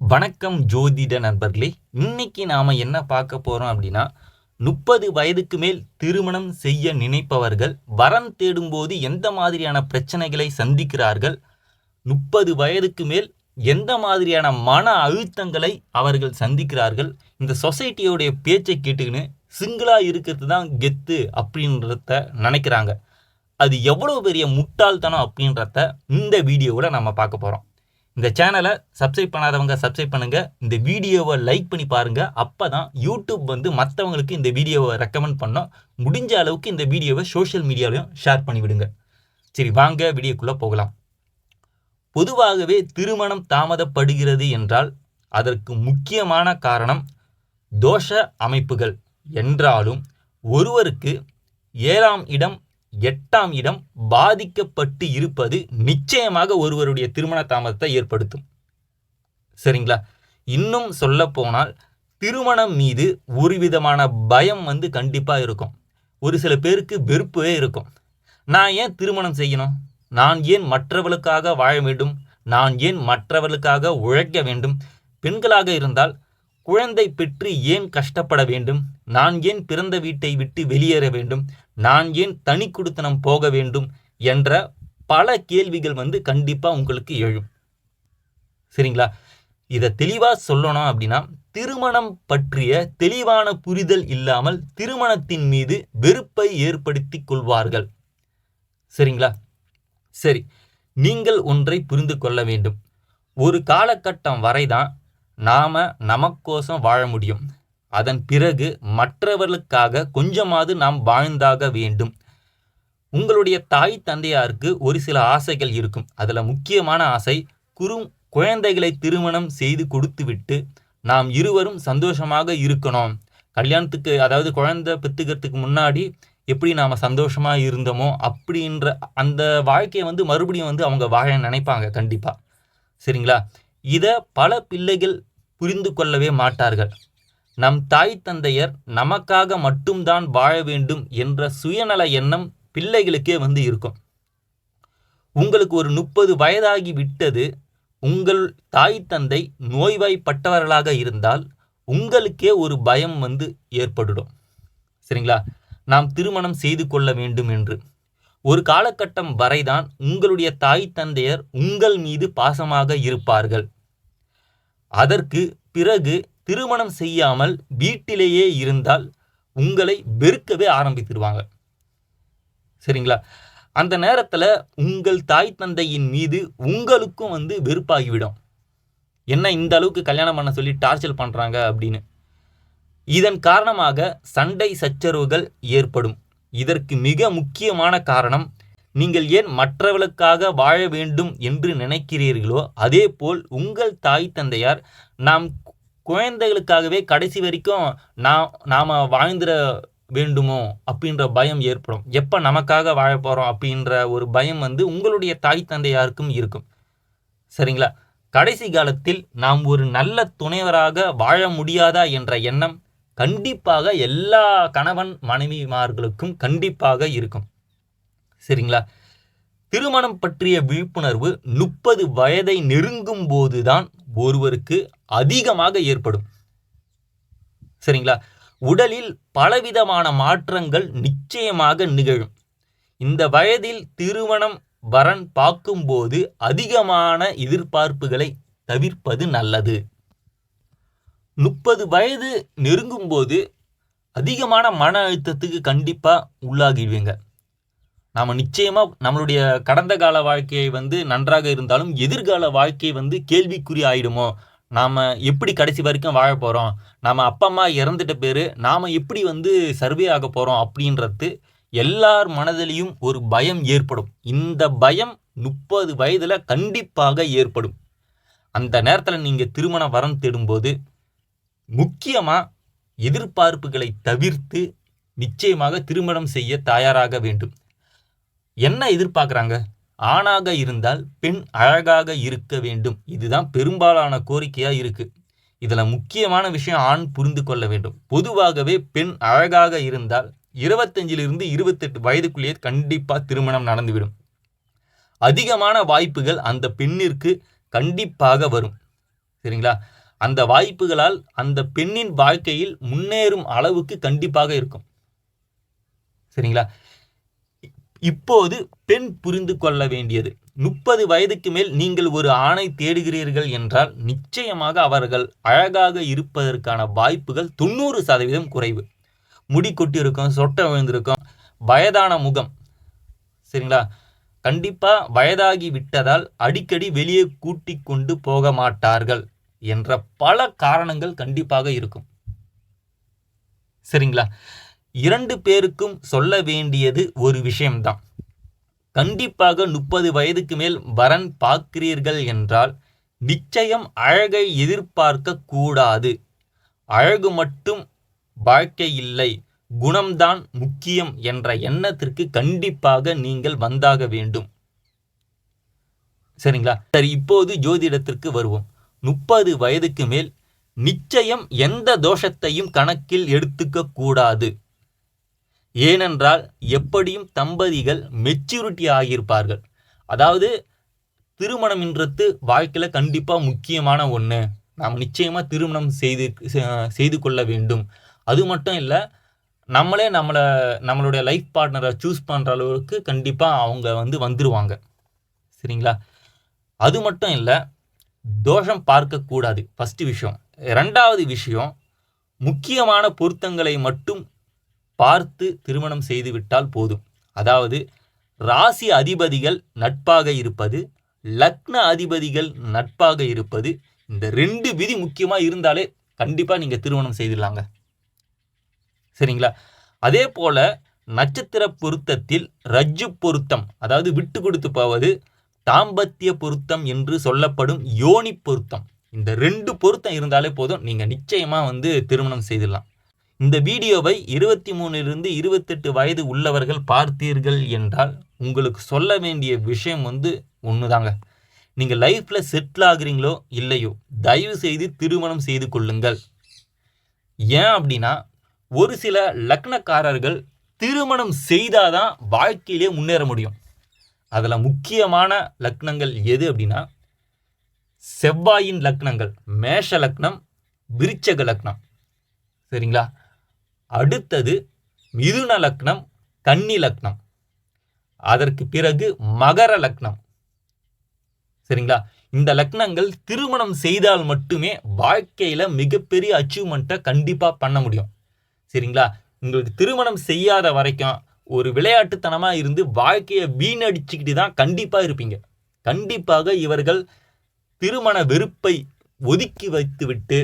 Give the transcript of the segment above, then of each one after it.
வணக்கம் ஜோதிட நண்பர்களே இன்னைக்கு நாம என்ன பார்க்க போறோம் அப்படின்னா முப்பது வயதுக்கு மேல் திருமணம் செய்ய நினைப்பவர்கள் வரன் தேடும்போது எந்த மாதிரியான பிரச்சனைகளை சந்திக்கிறார்கள் முப்பது வயதுக்கு மேல் எந்த மாதிரியான மன அழுத்தங்களை அவர்கள் சந்திக்கிறார்கள் இந்த சொசைட்டியோடைய பேச்சை கேட்டுக்கின்னு சிங்கிளாக இருக்கிறது தான் கெத்து அப்படின்றத நினைக்கிறாங்க. அது எவ்வளோ பெரிய முட்டாள்தனம் அப்படின்றத இந்த வீடியோவில் நம்ம பார்க்க போகிறோம் இந்த சேனலை சப்ஸ்கிரைப் பண்ணாதவங்க சப்ஸ்கிரைப் பண்ணுங்க. இந்த வீடியோவை லைக் பண்ணி பாருங்கள் அப்போ தான் யூடியூப் வந்து மற்றவங்களுக்கு இந்த வீடியோவை ரெக்கமெண்ட் பண்ணோம் முடிஞ்ச அளவுக்கு இந்த வீடியோவை சோஷியல் மீடியாவிலையும் ஷேர் பண்ணிவிடுங்க சரி வாங்க வீடியோக்குள்ளே போகலாம். பொதுவாகவே திருமணம் தாமதப்படுகிறது என்றால் அதற்கு முக்கியமான காரணம் தோஷ அமைப்புகள். என்றாலும் ஒருவருக்கு ஏழாம் இடம் எட்டாம் இடம் பாதிக்கப்பட்டு இருப்பது நிச்சயமாக ஒருவருடைய திருமண தாமதத்தை ஏற்படுத்தும். சரிங்களா? இன்னும் சொல்லப்போனால் திருமணம் மீது ஒரு விதமான பயம் வந்து கண்டிப்பாக இருக்கும். ஒரு சில பேருக்கு வெறுப்பே இருக்கும். நான் ஏன் திருமணம் செய்யணும்? நான் ஏன் மற்றவர்களுக்காக வாழ வேண்டும்? நான் ஏன் மற்றவர்களுக்காக உழைக்க வேண்டும்? பெண்களாக இருந்தால் குழந்தை பெற்று ஏன் கஷ்டப்பட வேண்டும்? நான் ஏன் பிறந்த வீட்டை விட்டு வெளியேற வேண்டும்? நான் ஏன் தனி குடுத்தனம் போக வேண்டும்? என்ற பல கேள்விகள் வந்து கண்டிப்பாக உங்களுக்கு எழும். சரிங்களா? இதை தெளிவாக சொல்லணும் அப்படின்னா திருமணம் பற்றிய தெளிவான புரிதல் இல்லாமல் திருமணத்தின் மீது வெறுப்பை ஏற்படுத்தி கொள்வார்கள். சரிங்களா? சரி நீங்கள் ஒன்றை புரிந்து கொள்ள வேண்டும். ஒரு காலகட்டம் வரைதான் நாம் நமக்கோசம் வாழ முடியும். அதன் பிறகு மற்றவர்களுக்காக கொஞ்சமாவது நாம் வாழ்ந்தாக வேண்டும். உங்களுடைய தாய் தந்தையாருக்கு ஒரு சில ஆசைகள் இருக்கும். அதில் முக்கியமான ஆசை குறு குழந்தைகளை திருமணம் செய்து கொடுத்துவிட்டு நாம் இருவரும் சந்தோஷமாக இருக்கணும். கல்யாணத்துக்கு அதாவது குழந்தை பெற்றுக்கிறதுக்கு முன்னாடி எப்படி நாம் சந்தோஷமாக இருந்தோமோ அப்படின்ற அந்த வாழ்க்கையை வந்து மறுபடியும் வந்து அவங்க வாழ நினைப்பாங்க கண்டிப்பாக சரிங்களா? இதை பல பிள்ளைகள் புரிந்து கொள்ளவே மாட்டார்கள். நம் தாய் தந்தையர் நமக்காக மட்டும்தான் வாழ வேண்டும் என்ற சுயநல எண்ணம் பிள்ளைகளுக்கே வந்து இருக்கும். உங்களுக்கு ஒரு முப்பது வயதாகி விட்டது உங்கள் தாய் தந்தை நோய்வாய்ப்பட்டவர்களாக இருந்தால் உங்களுக்கே ஒரு பயம் வந்து ஏற்பட்டுடும் சரிங்களா? நாம் திருமணம் செய்து கொள்ள வேண்டும் என்று. ஒரு காலகட்டம் வரைதான் உங்களுடைய தாய் தந்தையர் உங்கள் மீது பாசமாக இருப்பார்கள். அதற்கு பிறகு திருமணம் செய்யாமல் வீட்டிலேயே இருந்தால் உங்களை வெறுக்கவே ஆரம்பித்துருவாங்க. சரிங்களா? அந்த நேரத்தில் உங்கள் தாய் தந்தையின் மீது உங்களுக்கும் வந்து வெறுப்பாகிவிடும். என்ன இந்த அளவுக்கு கல்யாணம் பண்ண சொல்லி டார்ச்சர் பண்ணுறாங்க அப்படின்னு. இதன் காரணமாக சண்டை சச்சரவுகள் ஏற்படும். இதற்கு மிக முக்கியமான காரணம் நீங்கள் ஏன் மற்றவர்களுக்காக வாழ வேண்டும் என்று நினைக்கிறீர்களோ அதே போல் உங்கள் தாய் தந்தையார் நாம் குழந்தைகளுக்காகவே கடைசி வரைக்கும் நான் நாம் வாழ்ந்துட வேண்டுமோ அப்படின்ற பயம் ஏற்படும். எப்போ நமக்காக வாழ போகிறோம் அப்படின்ற ஒரு பயம் வந்து உங்களுடைய தாய் தந்தையாருக்கும் இருக்கும். சரிங்களா? கடைசி காலத்தில் நாம் ஒரு நல்ல துணைவராக வாழ முடியாதா என்ற எண்ணம் கண்டிப்பாக எல்லா கணவன் மனைவிமார்களுக்கும் கண்டிப்பாக இருக்கும். சரிங்களா? திருமணம் பற்றிய விழிப்புணர்வு முப்பது வயதை நெருங்கும் போதுதான் ஒருவருக்கு அதிகமாக ஏற்படும். சரிங்களா? உடலில் பலவிதமான மாற்றங்கள் நிச்சயமாக நிகழும். இந்த வயதில் திருமணம் வரன் பார்க்கும்போது அதிகமான எதிர்பார்ப்புகளை தவிர்ப்பது நல்லது. முப்பது வயது நெருங்கும்போது அதிகமான மன அழுத்தத்துக்கு கண்டிப்பாக உள்ளாகிடுவீங்க. நாம் நிச்சயமாக நம்மளுடைய கடந்த கால வாழ்க்கையை வந்து நன்றாக இருந்தாலும் எதிர்கால வாழ்க்கை வந்து கேள்விக்குறி ஆயிடுமோ? நாம் எப்படி கடைசி வரைக்கும் வாழ போகிறோம் நாம் அப்பா அம்மா இறந்துட்ட பேர் நாம் எப்படி வந்து சர்வே ஆக போகிறோம் அப்படின்றது எல்லார் மனதிலையும் ஒரு பயம் ஏற்படும். இந்த பயம் முப்பது வயதில் கண்டிப்பாக ஏற்படும். அந்த நேரத்தில் நீங்கள் திருமண வரம் தேடும்போது முக்கியமாக எதிர்பார்ப்புகளை தவிர்த்து நிச்சயமாக திருமணம் செய்ய தயாராக வேண்டும். என்ன எதிர்பார்க்குறாங்க? ஆணாக இருந்தால் பெண் அழகாக இருக்க வேண்டும். இதுதான் பெரும்பாலான கோரிக்கையாக இருக்குது இதில் முக்கியமான விஷயம் ஆண் புரிந்து கொள்ள வேண்டும். பொதுவாகவே பெண் அழகாக இருந்தால் இருபத்தஞ்சிலிருந்து இருபத்தெட்டு வயதுக்குள்ளேயே கண்டிப்பாக திருமணம் நடந்துவிடும். அதிகமான வாய்ப்புகள் அந்த பெண்ணிற்கு கண்டிப்பாக வரும். சரிங்களா? அந்த வாய்ப்புகளால் அந்த பெண்ணின் வாழ்க்கையில் முன்னேறும் அளவுக்கு கண்டிப்பாக இருக்கும். சரிங்களா? இப்போது பெண் புரிந்து கொள்ள வேண்டியது. முப்பது வயதுக்கு மேல் நீங்கள் ஒரு ஆணை தேடுகிறீர்கள் என்றால் நிச்சயமாக அவர்கள் அழகாக இருப்பதற்கான வாய்ப்புகள் தொண்ணூறு சதவீதம் குறைவு. முடி கொட்டியிருக்கும் சொட்டை விழுந்திருக்கும் வயதான முகம். சரிங்களா? கண்டிப்பாக வயதாகி விட்டதால் அடிக்கடி வெளியே கூட்டி கொண்டு போக மாட்டார்கள் என்ற பல காரணங்கள் கண்டிப்பாக இருக்கும். சரிங்களா? இரண்டு பேருக்கும் சொல்ல வேண்டியது ஒரு விஷயம்தான். கண்டிப்பாக முப்பது வயதுக்கு மேல் வரன் பார்க்கிறீர்கள் என்றால் நிச்சயம் அழகை எதிர்பார்க்க கூடாது. அழகு மட்டும் வாழ்க்கை இல்லை குணம்தான் முக்கியம் என்ற எண்ணத்திற்கு கண்டிப்பாக நீங்கள் வந்தாக வேண்டும். சரிங்களா? சரி இப்போது ஜோதிடத்திற்கு வருவோம். முப்பது வயதுக்கு மேல் நிச்சயம் எந்த தோஷத்தையும் கணக்கில் எடுத்துக்க கூடாது. ஏனென்றால் எப்படியும் தம்பதிகள் மெச்சூரிட்டி ஆகியிருப்பார்கள் அதாவது திருமணம்ன்றது வாழ்க்கையில் கண்டிப்பாக முக்கியமான ஒன்று நாம் நிச்சயமாக திருமணம் செய்து செய்து கொள்ள வேண்டும். அது மட்டும் இல்லை நம்மளே நம்மளை நம்மளுடைய லைஃப் பார்ட்னரை சூஸ் பண்ணுற அளவுக்கு கண்டிப்பாக அவங்க வந்து வந்துடுவாங்க சரிங்களா? அது மட்டும் இல்லை தோஷம் பார்க்கக்கூடாது ஃபஸ்ட்டு விஷயம். ரெண்டாவது விஷயம் முக்கியமான பொருத்தங்களை மட்டும் பார்த்து திருமணம் செய்துவிட்டால் போதும். அதாவது ராசி அதிபதிகள் நட்பாக இருப்பது லக்ன அதிபதிகள் நட்பாக இருப்பது இந்த ரெண்டு விதி முக்கியமாக இருந்தாலே கண்டிப்பாக நீங்கள் திருமணம் செய்திடலாங்க. சரிங்களா? அதே போல் நட்சத்திர பொருத்தத்தில் ரஜ்ஜு பொருத்தம் அதாவது விட்டு கொடுத்து போவது தாம்பத்திய பொருத்தம் என்று சொல்லப்படும் யோனி பொருத்தம். இந்த ரெண்டு பொருத்தம் இருந்தாலே போதும் நீங்கள் நிச்சயமாக வந்து திருமணம் செய்திடலாம். இந்த வீடியோவை இருபத்தி மூணிலிருந்து இருபத்தெட்டு வயது உள்ளவர்கள் பார்த்தீர்கள் என்றால் உங்களுக்கு சொல்ல வேண்டிய விஷயம் வந்து ஒன்று தாங்க நீங்கள் லைஃப்பில் செட்டில் ஆகுறீங்களோ இல்லையோ தயவு செய்து திருமணம் செய்து கொள்ளுங்கள். ஏன் அப்படின்னா ஒரு சில லக்னக்காரர்கள் திருமணம் செய்தாதான் வாழ்க்கையிலே முன்னேற முடியும். அதில் முக்கியமான லக்னங்கள் எது அப்படின்னா செவ்வாயின் லக்னங்கள் மேஷ லக்னம் விருச்சக லக்னம். சரிங்களா? அடுத்தது மிதுன லக்னம் கன்னி லக்னம். அதற்கு பிறகு மகர லக்னம். சரிங்களா? இந்த லக்னங்கள் திருமணம் செய்தால் மட்டுமே வாழ்க்கையில் மிகப்பெரிய அச்சீவ்மெண்ட்டை கண்டிப்பாக பண்ண முடியும். சரிங்களா? உங்களுக்கு திருமணம் செய்யாத வரைக்கும் ஒரு விளையாட்டுத்தனமாக இருந்து வாழ்க்கையை வீணடிச்சுக்கிட்டு தான் கண்டிப்பாக இருப்பீங்க. கண்டிப்பாக இவர்கள் திருமண வெறுப்பை ஒதுக்கி வைத்துவிட்டு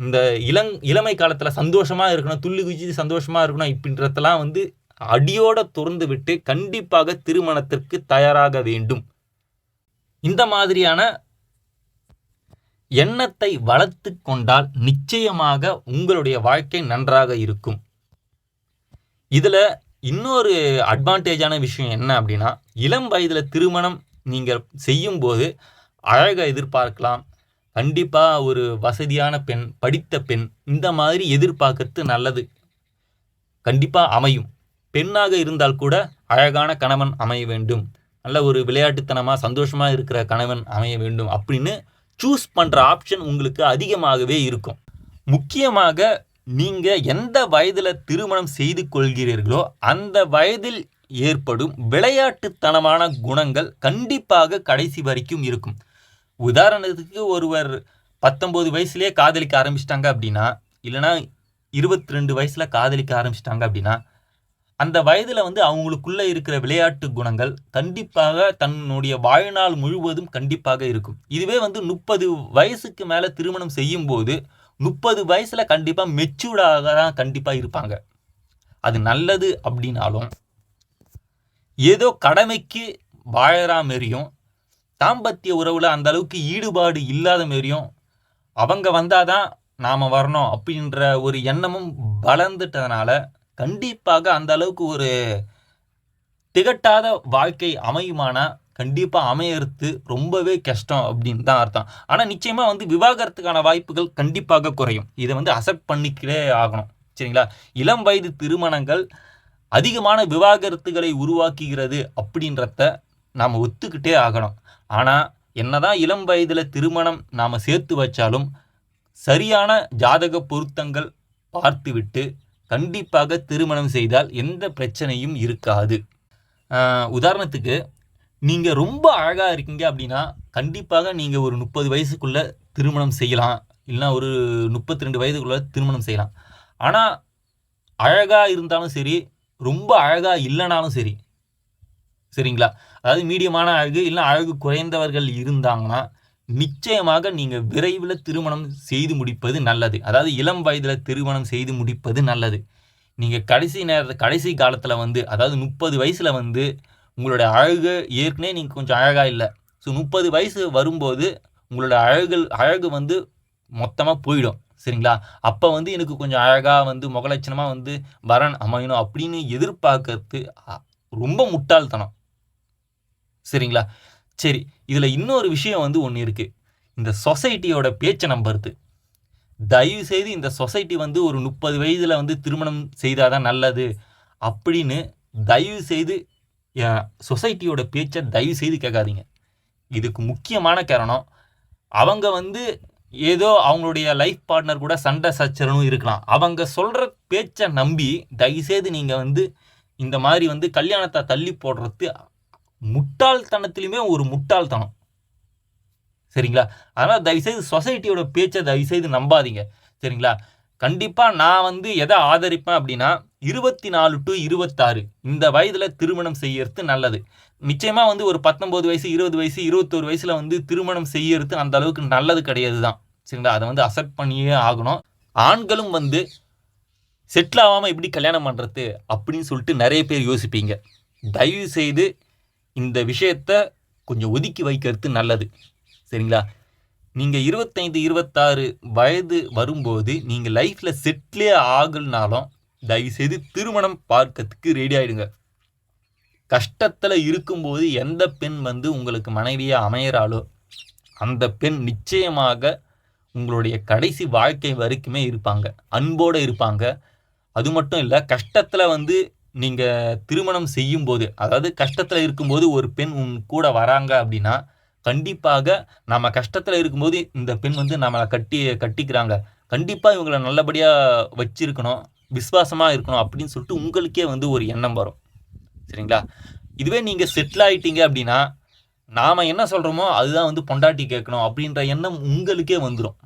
இந்த இளங் இளமை காலத்தில் சந்தோஷமாக இருக்கணும் துள்ளி குச்சி சந்தோஷமாக இருக்கணும் இப்படின்றதெல்லாம் வந்து அடியோட துறந்து விட்டு கண்டிப்பாக திருமணத்திற்கு தயாராக வேண்டும். இந்த மாதிரியான எண்ணத்தை வளர்த்து கொண்டால் நிச்சயமாக உங்களுடைய வாழ்க்கை நன்றாக இருக்கும். இதில் இன்னொரு அட்வான்டேஜான விஷயம் என்ன அப்படின்னா இளம் வயதில் திருமணம் நீங்கள் செய்யும்போது அழகை எதிர்பார்க்கலாம் கண்டிப்பாக ஒரு வசதியான பெண் படித்த பெண் இந்த மாதிரி எதிர்பார்க்கறது நல்லது. கண்டிப்பாக அமையும். பெண்ணாக இருந்தால் கூட அழகான கணவன் அமைய வேண்டும். நல்ல ஒரு விளையாட்டுத்தனமாக சந்தோஷமாக இருக்கிற கணவன் அமைய வேண்டும் அப்படின்னு சூஸ் பண்ணுற ஆப்ஷன் உங்களுக்கு அதிகமாகவே இருக்கும். முக்கியமாக நீங்கள் எந்த வயதில் திருமணம் செய்து கொள்கிறீர்களோ அந்த வயதில் ஏற்படும் விளையாட்டுத்தனமான குணங்கள் கண்டிப்பாக கடைசி வரைக்கும் இருக்கும். உதாரணத்துக்கு ஒருவர் பத்தொம்போது வயசுலேயே காதலிக்க ஆரம்பிச்சிட்டாங்க அப்படின்னா இல்லைனா இருபத்தி ரெண்டு வயசில் காதலிக்க ஆரம்பிச்சிட்டாங்க அப்படின்னா அந்த வயதில் வந்து அவங்களுக்குள்ளே இருக்கிற விளையாட்டு குணங்கள் கண்டிப்பாக தன்னுடைய வாழ்நாள் முழுவதும் கண்டிப்பாக இருக்கும். இதுவே வந்து முப்பது வயசுக்கு மேலே திருமணம் செய்யும்போது முப்பது வயசில் கண்டிப்பாக மெச்சூர்டாக தான் கண்டிப்பாக இருப்பாங்க. அது நல்லது அப்படின்னாலும் ஏதோ கடமைக்கு வாழறா மாரியும் தாம்பத்திய உறவில் அந்த அளவுக்கு ஈடுபாடு இல்லாத மாரியும் அவங்க வந்தால் தான் நாம் வரணும் அப்படின்ற ஒரு எண்ணமும் வளர்ந்துட்டதுனால கண்டிப்பாக அந்த அளவுக்கு ஒரு திகட்டாத வாழ்க்கை அமையுமானா கண்டிப்பாக அமையறது ரொம்பவே கஷ்டம் அப்படின்னு தான் அர்த்தம். ஆனால் நிச்சயமாக வந்து விவாகரத்துக்கான வாய்ப்புகள் கண்டிப்பாக குறையும். இதை வந்து அசெப்ட் பண்ணிக்கிட்டே ஆகணும். சரிங்களா? இளம் வயது திருமணங்கள் அதிகமான விவாகரத்துகளை உருவாக்குகிறது அப்படின்றத நாம் ஒத்துக்கிட்டே ஆகணும். ஆனால் என்னதான் இளம் வயதில் திருமணம் நாம் சேர்த்து வச்சாலும் சரியான ஜாதக பொருத்தங்கள் பார்த்துவிட்டு கண்டிப்பாக திருமணம் செய்தால் எந்த பிரச்சனையும் இருக்காது. உதாரணத்துக்கு நீங்கள் ரொம்ப அழகாக இருக்கீங்க அப்படின்னா கண்டிப்பாக நீங்கள் ஒரு முப்பது வயசுக்குள்ளே திருமணம் செய்யலாம். இல்லைனா ஒரு முப்பத்தி ரெண்டு வயதுக்குள்ளே திருமணம் செய்யலாம். ஆனால் அழகாக இருந்தாலும் சரி ரொம்ப அழகாக இல்லைனாலும் சரி சரிங்களா? அதாவது மீடியமான அழகு இல்லை அழகு குறைந்தவர்கள் இருந்தாங்கன்னா நிச்சயமாக நீங்கள் விரைவில் திருமணம் செய்து முடிப்பது நல்லது. அதாவது இளம் வயதில் திருமணம் செய்து முடிப்பது நல்லது. நீங்கள் கடைசி நேரத்தை கடைசி காலத்தில் வந்து அதாவது முப்பது வயசில் வந்து உங்களோட அழகு ஏற்கனவே நீங்கள் கொஞ்சம் அழகாக இல்லை. ஸோ முப்பது வயசு வரும்போது உங்களோட அழகு அழகு வந்து மொத்தமாக போயிடும். சரிங்களா? அப்போ வந்து எனக்கு கொஞ்சம் அழகாக வந்து முகலட்சணமாக வந்து வரன் அமையணும் அப்படின்னு எதிர்பார்க்கறது ரொம்ப முட்டாள்தனம். சரிங்களா? சரி இதில் இன்னொரு விஷயம் வந்து ஒன்று இருக்குது இந்த சொசைட்டியோட பேச்சை நம்புறது தயவு செய்து இந்த சொசைட்டி வந்து ஒரு முப்பது வயதில் வந்து திருமணம் செய்தால் தான் நல்லது அப்படின்னு தயவு செய்து சொசைட்டியோட பேச்சை தயவு செய்து கேட்காதீங்க. இதுக்கு முக்கியமான காரணம் அவங்க வந்து ஏதோ அவங்களுடைய லைஃப் பார்ட்னர் கூட சண்டை சச்சரவும் இருக்கலாம். அவங்க சொல்கிற பேச்சை நம்பி தயவுசெய்து நீங்கள் வந்து இந்த மாதிரி வந்து கல்யாணத்தை தள்ளி போடுறது முட்டாள்தனத்திலுமே ஒரு முட்டாள்தனம். சரிங்களா? அதனால் தயவுசெய்து சொசைட்டியோட பேச்சை தயவுசெய்து நம்பாதீங்க. சரிங்களா? கண்டிப்பாக நான் வந்து எதை ஆதரிப்பேன் அப்படின்னா இருபத்தி நாலு டு இருபத்தாறு இந்த வயதில் திருமணம் செய்யறது நல்லது. நிச்சயமாக வந்து ஒரு பத்தொம்போது வயசு இருபது வயசு இருபத்தோரு வயசில் வந்து திருமணம் செய்யறது அந்த அளவுக்கு நல்லது கிடையாது தான் சரிங்களா? அதை வந்து அசெப்ட் பண்ணியே ஆகணும். ஆண்களும் வந்து செட்டில் ஆகாமல் எப்படி கல்யாணம் பண்ணுறது அப்படின்னு சொல்லிட்டு நிறைய பேர் யோசிப்பீங்க. தயவு செய்து இந்த விஷயத்த கொஞ்சம் ஒதுக்கி வைக்கிறது நல்லது. சரிங்களா? நீங்கள் இருபத்தைந்து இருபத்தாறு வயது வரும்போது நீங்கள் லைஃப்பில் செட்டிலே ஆகலனாலும் தயவுசெய்து திருமணம் பார்க்கறதுக்கு ரெடி ஆகிடுங்க கஷ்டத்தில் இருக்கும்போது எந்த பெண் வந்து உங்களுக்கு மனைவியாக அமையிறாளோ அந்த பெண் நிச்சயமாக உங்களுடைய கடைசி வாழ்க்கை வரைக்குமே இருப்பாங்க. அன்போடு இருப்பாங்க. அது மட்டும் இல்லை கஷ்டத்தில் வந்து நீங்கள் திருமணம் செய்யும்போது அதாவது கஷ்டத்தில் இருக்கும்போது ஒரு பெண் உன் கூட வராங்க அப்படின்னா கண்டிப்பாக நம்ம கஷ்டத்தில் இருக்கும்போது இந்த பெண் வந்து நம்மளை கட்டி கட்டிக்கிறாங்க. கண்டிப்பாக இவங்களை நல்லபடியாக வச்சிருக்கணும் விசுவாசமாக இருக்கணும் அப்படின்னு சொல்லிட்டு உங்களுக்கே வந்து ஒரு எண்ணம் வரும். சரிங்களா? இதுவே நீங்கள் செட்டில் ஆகிட்டீங்க அப்படின்னா நாம் என்ன சொல்கிறோமோ அதுதான் வந்து பொண்டாட்டி கேட்கணும் அப்படின்ற எண்ணம் உங்களுக்கே வந்துடும்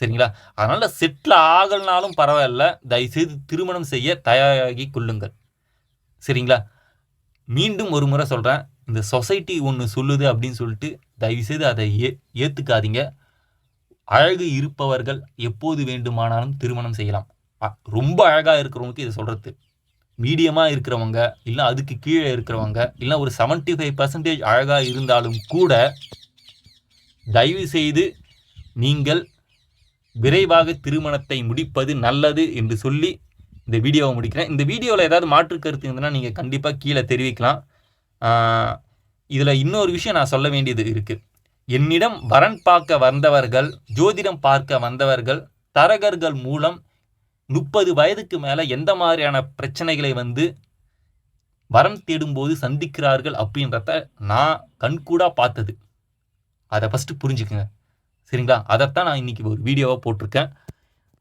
சரிங்களா? அதனால் செட்டில் ஆகலனாலும் பரவாயில்ல தயவுசெய்து திருமணம் செய்ய தயாராகி கொள்ளுங்கள். சரிங்களா? மீண்டும் ஒரு முறை சொல்கிறேன் இந்த சொசைட்டி ஒன்று சொல்லுது அப்படின்னு சொல்லிட்டு தயவுசெய்து அதை ஏ ஏற்றுக்காதீங்க அழகு இருப்பவர்கள் எப்போது வேண்டுமானாலும் திருமணம் செய்யலாம். ரொம்ப அழகாக இருக்கிறவங்களுக்கு இதை சொல்கிறது மீடியமாக இருக்கிறவங்க இல்லை அதுக்கு கீழே இருக்கிறவங்க இல்லை ஒரு 75% ஃபைவ் பர்சன்டேஜ் அழகாக இருந்தாலும் கூட தயவு செய்து நீங்கள் விரைவாக திருமணத்தை முடிப்பது நல்லது என்று சொல்லி இந்த வீடியோவை முடிக்கிறேன். இந்த வீடியோவில் ஏதாவது மாற்று கருத்து இருந்ததுன்னா நீங்கள் கண்டிப்பாக கீழே தெரிவிக்கலாம். இதில் இன்னொரு விஷயம் நான் சொல்ல வேண்டியது இருக்குது என்னிடம் வரன் பார்க்க வந்தவர்கள் ஜோதிடம் பார்க்க வந்தவர்கள் தரகர்கள் மூலம் முப்பது வயதுக்கு மேலே எந்த மாதிரியான பிரச்சனைகளை வந்து வரன் தேடும்போது சந்திக்கிறார்கள் அப்படின்றத நான் கண்கூடாக பார்த்தது. அதை ஃபஸ்ட்டு புரிஞ்சுக்குங்க. சரிங்களா? அதைத்தான் நான் இன்னைக்கு ஒரு வீடியோவாக போட்டிருக்கேன்.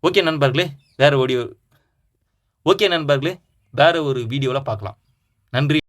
ஓகே நண்பர்களே வேறு ஓடியோ ஓகே நண்பர்களே வேறு ஒரு வீடியோவில் பார்க்கலாம். நன்றி.